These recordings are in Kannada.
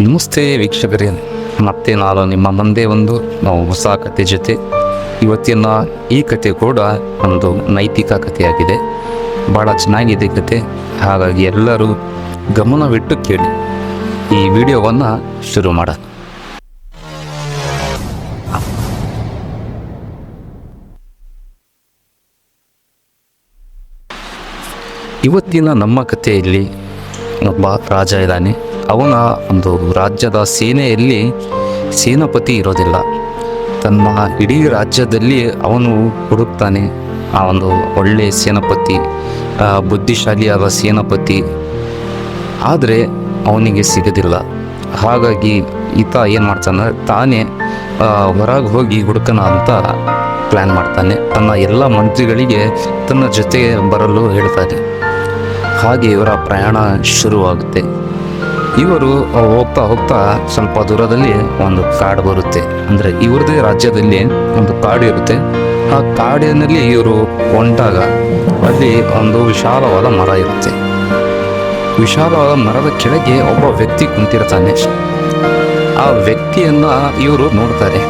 ನಮಸ್ತೆ ವೀಕ್ಷಕರೇ. ಮತ್ತೆ ನಾನು ನಿಮ್ಮ ಮುಂದೆ ಒಂದು ನಾವು ಹೊಸ ಕತೆ ಜೊತೆ. ಇವತ್ತಿನ ಈ ಕತೆ ಕೂಡ ಒಂದು ನೈತಿಕ ಕಥೆಯಾಗಿದೆ ಭಾಳ ಚೆನ್ನಾಗಿದೆ ಕತೆ. ಹಾಗಾಗಿ ಎಲ್ಲರೂ ಗಮನವಿಟ್ಟು ಕೇಳಿ. ಈ ವಿಡಿಯೋವನ್ನು ಶುರು ಮಾಡ ಇವತ್ತಿನ ನಮ್ಮ ಕಥೆಯಲ್ಲಿ ಒಬ್ಬ ರಾಜ ಇದ್ದಾನೆ. ಅವನ ಒಂದು ರಾಜ್ಯದ ಸೇನೆಯಲ್ಲಿ ಸೇನಾಪತಿ ಇರೋದಿಲ್ಲ. ತನ್ನ ಇಡೀ ರಾಜ್ಯದಲ್ಲಿ ಅವನು ಹುಡುಕ್ತಾನೆ. ಆ ಒಂದು ಒಳ್ಳೆಯ ಸೇನಾಪತಿ ಬುದ್ಧಿಶಾಲಿಯಾದ ಸೇನಾಪತಿ. ಆದರೆ ಅವನಿಗೆ ಸಿಗೋದಿಲ್ಲ. ಹಾಗಾಗಿ ಈತ ಏನು ಮಾಡ್ತಾನೆ, ತಾನೇ ಹೊರಗೆ ಹೋಗಿ ಹುಡುಕನ ಅಂತ ಪ್ಲ್ಯಾನ್ ಮಾಡ್ತಾನೆ. ತನ್ನ ಎಲ್ಲ ಮಂತ್ರಿಗಳಿಗೆ ತನ್ನ ಜೊತೆ ಬರಲು ಹೇಳ್ತಾನೆ. ಹಾಗೆ ಇವರ ಪ್ರಯಾಣ ಶುರುವಾಗುತ್ತೆ. ಇವರು ಹೋಗ್ತಾ ಹೋಗ್ತಾ ಸ್ವಲ್ಪ ದೂರದಲ್ಲಿ ಒಂದು ಕಾಡು ಬರುತ್ತೆ. ಅಂದರೆ ಇವ್ರದೇ ರಾಜ್ಯದಲ್ಲಿ ಒಂದು ಕಾಡು ಇರುತ್ತೆ. ಆ ಕಾಡಿನಲ್ಲಿ ಇವರು ಹೊಂಟಾಗ ಅಲ್ಲಿ ಒಂದು ವಿಶಾಲವಾದ ಮರ ಇರುತ್ತೆ. ವಿಶಾಲವಾದ ಮರದ ಕೆಳಗೆ ಒಬ್ಬ ವ್ಯಕ್ತಿ ಕುಂತಿರ್ತಾನೆ. ಆ ವ್ಯಕ್ತಿಯನ್ನ ಇವರು ನೋಡ್ತಾರೆ.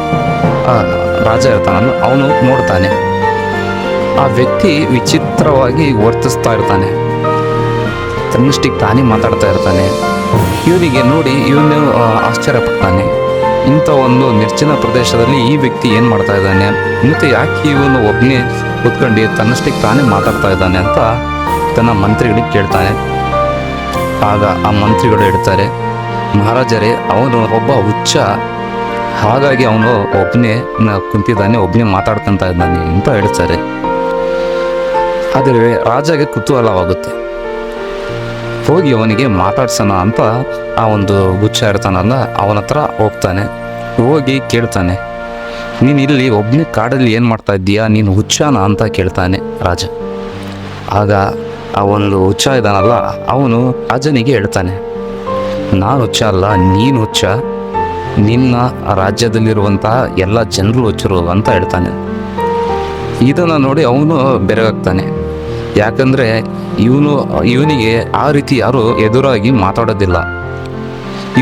ಆ ರಾಜ ಇರ್ತಾನಲ್ಲ ಅವನು ನೋಡ್ತಾನೆ. ಆ ವ್ಯಕ್ತಿ ವಿಚಿತ್ರವಾಗಿ ವರ್ತಿಸ್ತಾ ಇರ್ತಾನೆ. ತನ್ನಷ್ಟಿಗೆ ತಾನೇ ಮಾತಾಡ್ತಾ ಇರ್ತಾನೆ. ಇವನಿಗೆ ನೋಡಿ ಇವನು ಆಶ್ಚರ್ಯ ಪಡ್ತಾನೆ ಇಂಥ ಒಂದು ನಿರ್ಜನ ಪ್ರದೇಶದಲ್ಲಿ ಈ ವ್ಯಕ್ತಿ ಏನು ಮಾಡ್ತಾ ಇದ್ದಾನೆ? ಮತ್ತು ಯಾಕೆ ಇವನು ಒಬ್ಬನೇ ಕೂತ್ಕೊಂಡು ತನ್ನಷ್ಟಕ್ಕೆ ತಾನೇ ಮಾತಾಡ್ತಾ ಇದ್ದಾನೆ ಅಂತ ತನ್ನ ಮಂತ್ರಿಗಳಿಗೆ ಕೇಳ್ತಾನೆ ಆಗ ಆ ಮಂತ್ರಿಗಳು ಹೇಳ್ತಾರೆ, ಮಹಾರಾಜರೇ, ಅವನು ಒಬ್ಬ ಹುಚ್ಚ. ಹಾಗಾಗಿ ಅವನು ಒಬ್ಬನೇ ಕುಂತಿದ್ದಾನೆ ಒಬ್ಬನೇ ಮಾತಾಡ್ಕೊಂತ ಇದ್ದಾನೆ, ಅಂತ ಹೇಳ್ತಾರೆ. ಆದರೆ ರಾಜಗೆ ಕುತೂಹಲವಾಗುತ್ತೆ. ಹೋಗಿ ಅವನಿಗೆ ಮಾತಾಡ್ಸೋಣ ಅಂತ ಆ ಒಂದು ಗುಚ್ಛ ಇರ್ತಾನಲ್ಲ ಅವನ ಹತ್ರ ಹೋಗ್ತಾನೆ. ಹೋಗಿ ಕೇಳ್ತಾನೆ. ನೀನು ಇಲ್ಲಿ ಒಬ್ಬನೇ ಕಾಡಲ್ಲಿ ಏನು ಮಾಡ್ತಾ ಇದ್ದೀಯಾ? ನೀನು ಹುಚ್ಚಾನ ಅಂತ ಕೇಳ್ತಾನೆ ರಾಜ. ಆಗ ಆ ಒಂದು ಹುಚ್ಚ ಇದ್ದಾನಲ್ಲ ಅವನು ರಾಜನಿಗೆ ಹೇಳ್ತಾನೆ, ನಾನು ಹುಚ್ಚ ಅಲ್ಲ, ನೀನು ಹುಚ್ಚ. ನಿನ್ನ ರಾಜ್ಯದಲ್ಲಿರುವಂತಹ ಎಲ್ಲ ಜನರು ಹುಚ್ಚರು ಅಂತ ಹೇಳ್ತಾನೆ. ಇದನ್ನು ನೋಡಿ ಅವನು ಬೆರಗಾಗ್ತಾನೆ. ಯಾಕಂದರೆ ಇವನು, ಇವನಿಗೆ ಆ ರೀತಿ ಯಾರು ಎದುರಾಗಿ ಮಾತಾಡೋದಿಲ್ಲ.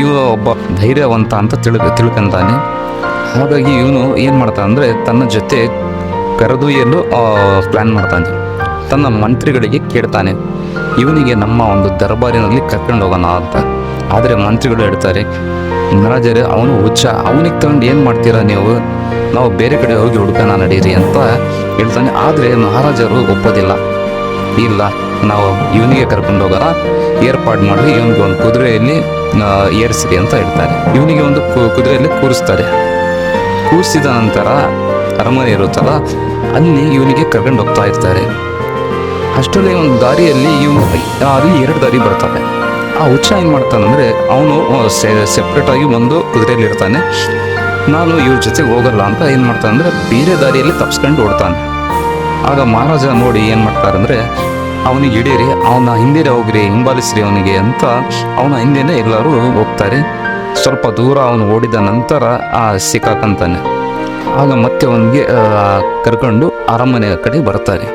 ಇವನು ಒಬ್ಬ ಧೈರ್ಯವಂತ ಅಂತ ತಿಳ್ಕ ತಿಳ್ಕೊಂತಾನೆ. ಹಾಗಾಗಿ ಇವನು ಏನು ಮಾಡ್ತಾನೆ ಅಂದರೆ ತನ್ನ ಜೊತೆ ಕರೆದೊಯ್ಯಲು ಪ್ಲ್ಯಾನ್ ಮಾಡ್ತಾನೆ. ತನ್ನ ಮಂತ್ರಿಗಳಿಗೆ ಕೇಳ್ತಾನೆ. ಇವನಿಗೆ ನಮ್ಮ ಒಂದು ದರ್ಬಾರಿನಲ್ಲಿ ಕರ್ಕೊಂಡು ಹೋಗೋಣ ಅಂತ. ಆದರೆ ಮಂತ್ರಿಗಳು ಹೇಳ್ತಾರೆ, ಮಹಾರಾಜರೇ, ಅವನು ಹುಚ್ಚ. ಅವನಿಗೆ ತಗೊಂಡು ಏನು ಮಾಡ್ತೀರಾ ನೀವು? ನಾವು ಬೇರೆ ಕಡೆ ಹೋಗಿ ಹುಡುಕೋಣ ನಡೀರಿ ಅಂತ ಹೇಳ್ತಾನೆ. ಆದರೆ ಮಹಾರಾಜರು ಒಪ್ಪೋದಿಲ್ಲ. ಇಲ್ಲ. ನಾವು ಇವನಿಗೆ ಕರ್ಕೊಂಡು ಹೋಗೋಣ. ಏರ್ಪಾಡು ಮಾಡಿ. ಇವನಿಗೆ ಒಂದು ಕುದುರೆಯಲ್ಲಿ ಏರಿಸಿರಿ ಅಂತ ಹೇಳ್ತಾರೆ. ಇವನಿಗೆ ಒಂದು ಕುದುರೆಯಲ್ಲಿ ಕೂರಿಸ್ತಾರೆ. ಕೂರಿಸಿದ ನಂತರ ಅರಮನೆ ಇರುತ್ತಲ್ಲ, ಅಲ್ಲಿ ಇವನಿಗೆ ಕರ್ಕೊಂಡು ಹೋಗ್ತಾ ಇರ್ತಾರೆ. ಅಷ್ಟರಲ್ಲಿ ಒಂದು ದಾರಿಯಲ್ಲಿ ಇವನು ಅಲ್ಲಿ ಎರಡು ದಾರಿ ಬರ್ತವೆ. ಆ ಹುಚ್ಚ ಏನು ಮಾಡ್ತಾನಂದರೆ, ಅವನು ಸೆಪ್ರೇಟ್ ಆಗಿ ಒಂದು ಕುದುರೆಯಲ್ಲಿ ಇರ್ತಾನೆ. ನಾನು ಇವ್ರ ಜೊತೆಗೆ ಹೋಗಲ್ಲ ಅಂತ ಏನು ಮಾಡ್ತಾನೆ ಅಂದರೆ ಬೇರೆ ದಾರಿಯಲ್ಲಿ ತಪ್ಸ್ಕೊಂಡು ಓಡ್ತಾನೆ. ಆಗ ಮಹಾರಾಜ ನೋಡಿ ಏನು ಮಾಡ್ತಾರೆ ಅಂದರೆ ಅವನಿಗೆ ಹಿಡೀರಿ ಅವನ ಹಿಂದಿರೆ ಹೋಗ್ರಿ, ಹಿಂಬಾಲಿಸ್ರಿ ಅವನಿಗೆ ಅಂತ ಅವನ ಹಿಂದೆನೇ ಎಲ್ಲರೂ ಹೋಗ್ತಾರೆ. ಸ್ವಲ್ಪ ದೂರ ಅವನು ಓಡಿದ ನಂತರ ಆ ಸಿಕ್ಕಾಕಂತಾನೆ. ಆಗ ಮತ್ತೆ ಅವನಿಗೆ ಕರ್ಕೊಂಡು ಅರಮನೆಯ ಕಡೆ ಬರ್ತಾರೆ.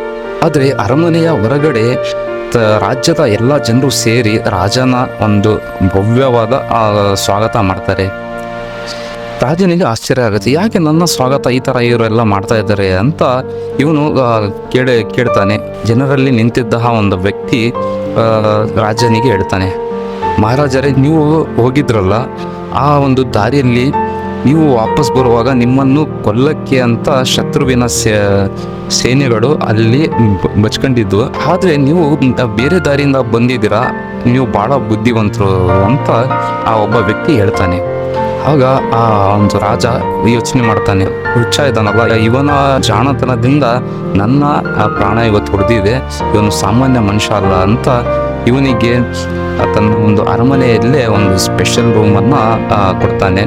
ಆದರೆ ಅರಮನೆಯ ಹೊರಗಡೆ ತ- ರಾಜ್ಯದ ಎಲ್ಲ ಜನರು ಸೇರಿ ರಾಜನ ಒಂದು ಭವ್ಯವಾದ ಸ್ವಾಗತ ಮಾಡ್ತಾರೆ. ರಾಜನಿಗೆ ಆಶ್ಚರ್ಯ ಆಗುತ್ತೆ. ಯಾಕೆ ನನ್ನ ಸ್ವಾಗತ ಈ ಥರ ಇವರೆಲ್ಲ ಮಾಡ್ತಾ ಇದ್ದಾರೆ? ಅಂತ ಇವನು ಕೇಳಿ, ಕೇಳ್ತಾನೆ. ಜನರಲ್ಲಿ ನಿಂತಿದ್ದ ಒಂದು ವ್ಯಕ್ತಿ ರಾಜನಿಗೆ ಹೇಳ್ತಾನೆ. ಮಹಾರಾಜರೇ, ನೀವು ಹೋಗಿದ್ರಲ್ಲ? ಆ ಒಂದು ದಾರಿಯಲ್ಲಿ ನೀವು ವಾಪಸ್ ಬರುವಾಗ ನಿಮ್ಮನ್ನು ಕೊಲ್ಲಕ್ಕೆ ಅಂತ ಶತ್ರುವಿನ ಸೇನೆಗಳು ಅಲ್ಲಿ ಬಚ್ಕೊಂಡಿದ್ವು. ಆದರೆ ನೀವು ಬೇರೆ ದಾರಿಯಿಂದ ಬಂದಿದ್ದೀರಾ? ನೀವು ಭಾಳ ಬುದ್ಧಿವಂತರು ಅಂತ ಆ ಒಬ್ಬ ವ್ಯಕ್ತಿ ಹೇಳ್ತಾನೆ. ಆಗ ಆ ಒಂದು ರಾಜ ಯೋಚನೆ ಮಾಡ್ತಾನೆ, ಹುಚ್ಚ ಇದ್ದಾನಲ್ಲ ಇವನ ಜಾಣತನದಿಂದ ನನ್ನ ಆ ಪ್ರಾಣ ಇವತ್ತು ಹೊಡೆದಿದೆ, ಇವನು ಸಾಮಾನ್ಯ ಮನುಷ್ಯ ಅಲ್ಲ ಅಂತ ಇವನಿಗೆ ತನ್ನ ಒಂದು ಅರಮನೆಯಲ್ಲೇ ಒಂದು ಸ್ಪೆಷಲ್ ರೂಮನ್ನು ಕೊಡ್ತಾನೆ.